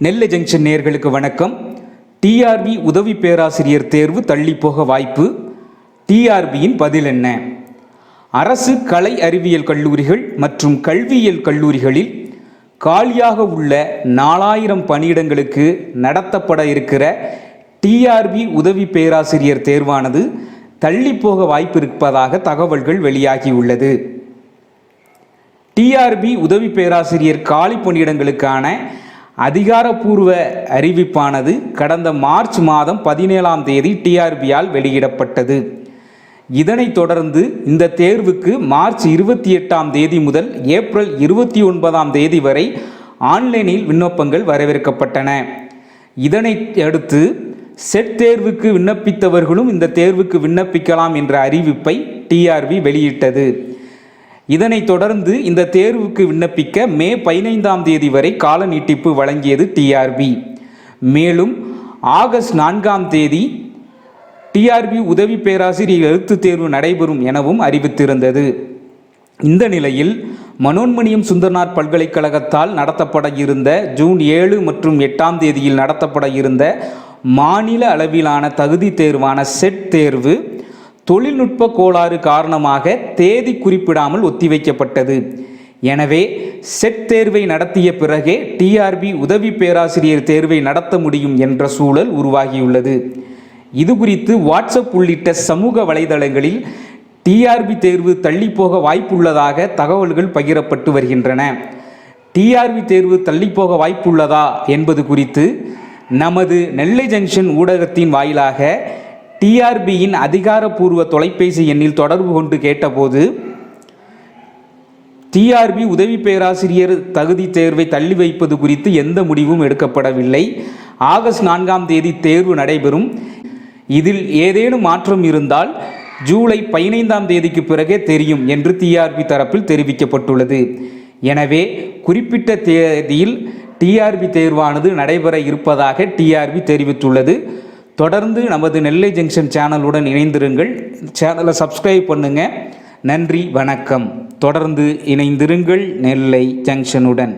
நெல்லை junction நேர்களுக்கு வணக்கம். TRP உதவி பேராசிரியர் தேர்வு தள்ளிப்போக வாய்ப்பு. டிஆர்பியின் பதில் என்ன? அரசு கலை அறிவியல் கல்லூரிகள் மற்றும் கல்வியியல் கல்லூரிகளில் காலியாக உள்ள நாலாயிரம் பணியிடங்களுக்கு நடத்தப்பட இருக்கிற டிஆர்பி உதவி பேராசிரியர் தேர்வானது தள்ளிப்போக வாய்ப்பு இருப்பதாக தகவல்கள் வெளியாகியுள்ளது டிஆர்பி உதவி பேராசிரியர் காலி பணியிடங்களுக்கான அதிகாரப்பூர்வ அறிவிப்பானது கடந்த மார்ச் மாதம் பதினேழாம் தேதி டிஆர்பியால் வெளியிடப்பட்டது. இதனைத் தொடர்ந்து இந்த தேர்வுக்கு மார்ச் இருபத்தி எட்டாம் தேதி முதல் ஏப்ரல் இருபத்தி ஒன்பதாம் தேதி வரை ஆன்லைனில் விண்ணப்பங்கள் வரவேற்கப்பட்டன. இதனை அடுத்து செட் தேர்வுக்கு விண்ணப்பித்தவர்களும் இந்த தேர்வுக்கு விண்ணப்பிக்கலாம் என்ற அறிவிப்பை டிஆர்பி வெளியிட்டது. இதனைத் தொடர்ந்து இந்த தேர்வுக்கு விண்ணப்பிக்க மே பதினைந்தாம் தேதி வரை கால நீட்டிப்பு வழங்கியது டிஆர்பி மேலும் ஆகஸ்ட் நான்காம் தேதி டிஆர்பி உதவி பேராசிரியர் எழுத்துத் தேர்வு நடைபெறும் எனவும் அறிவித்திருந்தது. இந்த நிலையில் மனோன்மணியம் சுந்தர்நாத் பல்கலைக்கழகத்தால் நடத்தப்பட இருந்த ஜூன் ஏழு மற்றும் எட்டாம் தேதியில் நடத்தப்பட இருந்த மாநில அளவிலான தகுதி தேர்வான செட் தேர்வு தொழில்நுட்ப கோளாறு காரணமாக தேதி குறிப்பிடாமல் ஒத்திவைக்கப்பட்டது. எனவே செட் தேர்வை நடத்திய பிறகே டிஆர்பி உதவி பேராசிரியர் தேர்வை நடத்த முடியும் என்ற சூழல் உருவாகியுள்ளது. இது குறித்து வாட்ஸ்அப் உள்ளிட்ட சமூக வலைதளங்களில் டிஆர்பி தேர்வு தள்ளிப்போக வாய்ப்புள்ளதாக தகவல்கள் பகிரப்பட்டு வருகின்றன. டிஆர்பி தேர்வு தள்ளிப்போக வாய்ப்புள்ளதா என்பது குறித்து நமது நெல்லை ஜங்ஷன் ஊடகத்தின் வாயிலாக டிஆர்பியின் அதிகாரப்பூர்வ தொலைபேசி எண்ணில் தொடர்பு கொண்டு கேட்டபோது டிஆர்பி உதவி பேராசிரியர் தகுதி தேர்வை தள்ளி வைப்பது குறித்து எந்த முடிவும் எடுக்கப்படவில்லை. ஆகஸ்ட் நான்காம் தேதி தேர்வு நடைபெறும். இதில் ஏதேனும் மாற்றம் இருந்தால் ஜூலை பதினைந்தாம் தேதிக்கு பிறகே தெரியும் என்று டிஆர்பி தரப்பில் தெரிவிக்கப்பட்டுள்ளது. எனவே குறிப்பிட்ட தேதியில் டிஆர்பி தேர்வானது நடைபெற இருப்பதாக டிஆர்பி தெரிவித்துள்ளது. தொடர்ந்து நமது நெல்லை ஜங்ஷன் சேனலுடன் இணைந்திருங்கள். சேனலை சப்ஸ்கிரைப் பண்ணுங்க. நன்றி வணக்கம். தொடர்ந்து இணைந்திருங்கள் நெல்லை ஜங்ஷனுடன்.